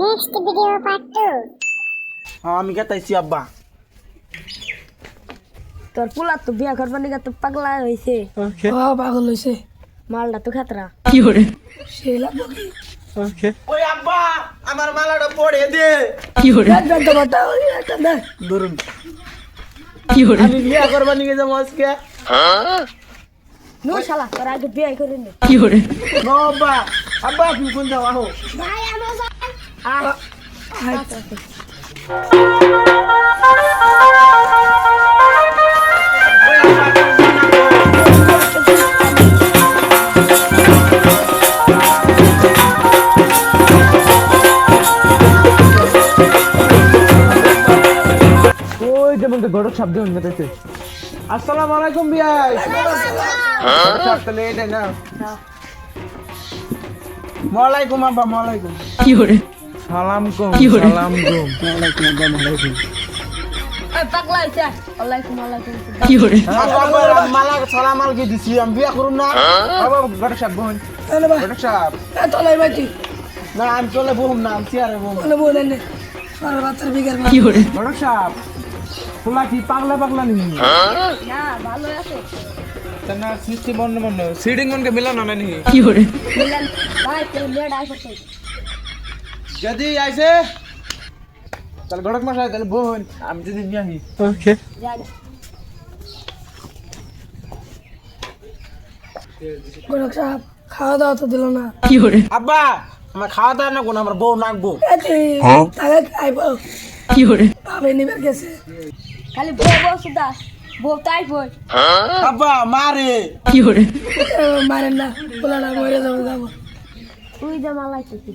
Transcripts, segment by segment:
Video part two হ্যাঁ আমি গেতাইছি আব্বা। তোর পোলা তো বিয়া করবার নিকা তো পাগলা হয়েছে বাবা পাগল হয়েছে মালটা তো খাতরা। সে লাগবো কি? ওই আব্বা আমার মালাটা পড়ে দে। দেখ দেখ তো বাটা ওই একটা দেখ। ধরুন। আমি বিয়া করবার নিয়ে যাব আজকে। নো শালা তোর আগে বিয়া করে নে। নো আব্বা। আব্বা তুমি কোন যাও? আহো। ভাই আমার ওই যেমন তো গড়ক শব্দ হয়ে গেছে আসসালামু আলাইকুম বিয়াই। সব তো লেট না। ওয়ালাইকুম আব্বা ওয়ালাইকুম। সালাম কম সালাম কম। ওয়ালাইকুম আব্বা ওয়ালাইকুম পাগলা কি পাগলা পাগলা নি? ভালো আছে। না সৃষ্টি বন্ধ বন্ধ সিডিং মনকে মিলানো না নি মিলান ভাই তোর মেয়েটা আসছে। যদি আইছে তাহলে গড়ক মশাই তাহলে বোন আমি যদি নিয়ে আসি। জানি গোরখ সাহেব খাওয়া দাওয়া তো দিল না। আব্বা আমার খাওয়া দাওয়া না কোন আমার বউ নাকবো তাহলে এতে তাকে খাইব ভাবে নিবার গেছে। খালি বউ বউ সুদা বউ তাই বই আব্বা মারে এ, মারেন না পোলাটা মরে যাব যাব। তুই যে মালাই তুই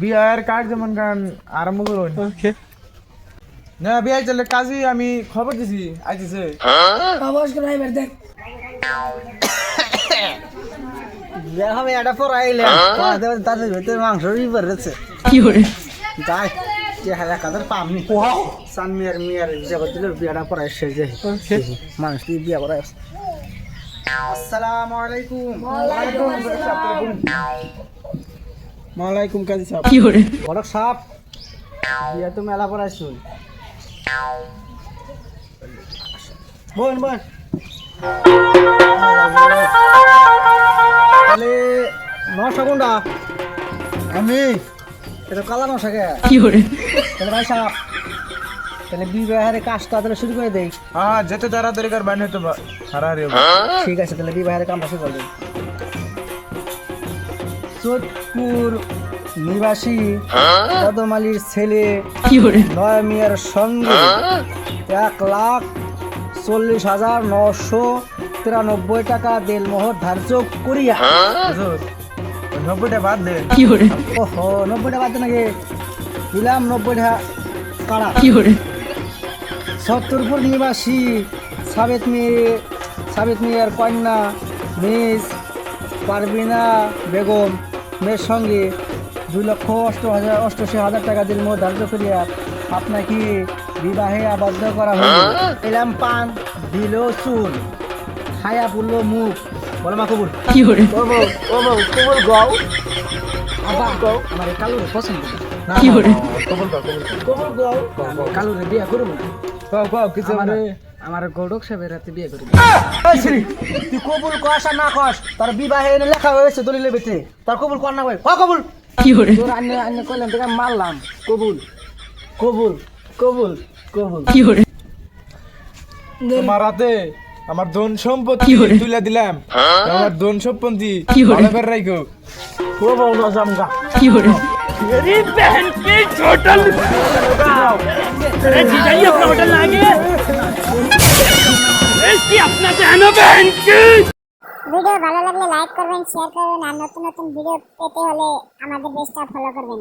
বিয়ার কাজ যেমন গান আরম্ভ করুন। না চলে কাজই আমি খবর দিছি আইতেছে। অবশ্য ড্রাইভার দেখ। আমি এটা পড়াইলে। তাদের ভিতরে মাংস যাই মানুষ বিয়া করাই আসসালামু আলাইকুম ওয়ালাইকুম কাজী সাহেব। বড় সাপ বিয়া তো মেলা পড়াইছো বোন বোন তাহলে নশা কোনটা আমি? এটা কালা নশা কে? তাহলে ভাই সাপ তাহলে বিবাহের কাজটা তাহলে শুরু করে দেই। হ্যাঁ যেতে তাড়াতাড়ি কর বাইনে তো হারা রে ঠিক আছে তাহলে বিবাহের কামটা শুরু করে দেই। সোদপুর নিবাসী কদমালির ছেলে নয় মিয়ার সঙ্গে এক লাখ চল্লিশ হাজার নশো তিরানব্বই টাকা দেলমোহর ধার্য করিয়া। নব্বইটা বাদ দে। ওহো নব্বই টাকা বাদ দে নাকি? দিলাম নব্বই টাকা কাড়া সত্তরপুর নিবাসী সাবেত মেয়ে সাবেত মেয়ের কন্যা মিস পারবিনা বেগম মেয়ের সঙ্গে দুই লক্ষ অষ্ট হাজার অষ্টআশি হাজার টাকা দিল মোট ধার্য করিয়া আপনাকে বিবাহে আবদ্ধ করা হলো এলাম পান দিল চুল খায়া পড়ল মুখ বলো মা কবুল ও বউ কবুল গাও আবার আমার এই কালুরে পছন্দ না কি করে কবুল গাও কবুল গাও গাও কালুরে বিয়ে করব গাও গাও কিছু আমার মানে আমার গৌরব সাহেবের হাতে বিয়ে করবি তুই কবুল কস আর না কস তার বিবাহে এনে লেখা হয়েছে দলিলের ভিতরে তার কবুল কর না ভাই ক কবুল? তোর আন্য আন্য কইলাম তোকে মারলাম। কবুল কবুল কবুল কবুল। কি তোমার হাতে আমার ধন সম্পত্তি তুলে দিলাম। আমার ধন সম্পত্তি ভালো করে इसकी अपना বউ बहन की। ভিডিও ভালো লাগলে লাইক করবেন শেয়ার করবেন, আর নতুন নতুন ভিডিও পেতে হলে আমাদের পেজটা ফলো করবেন।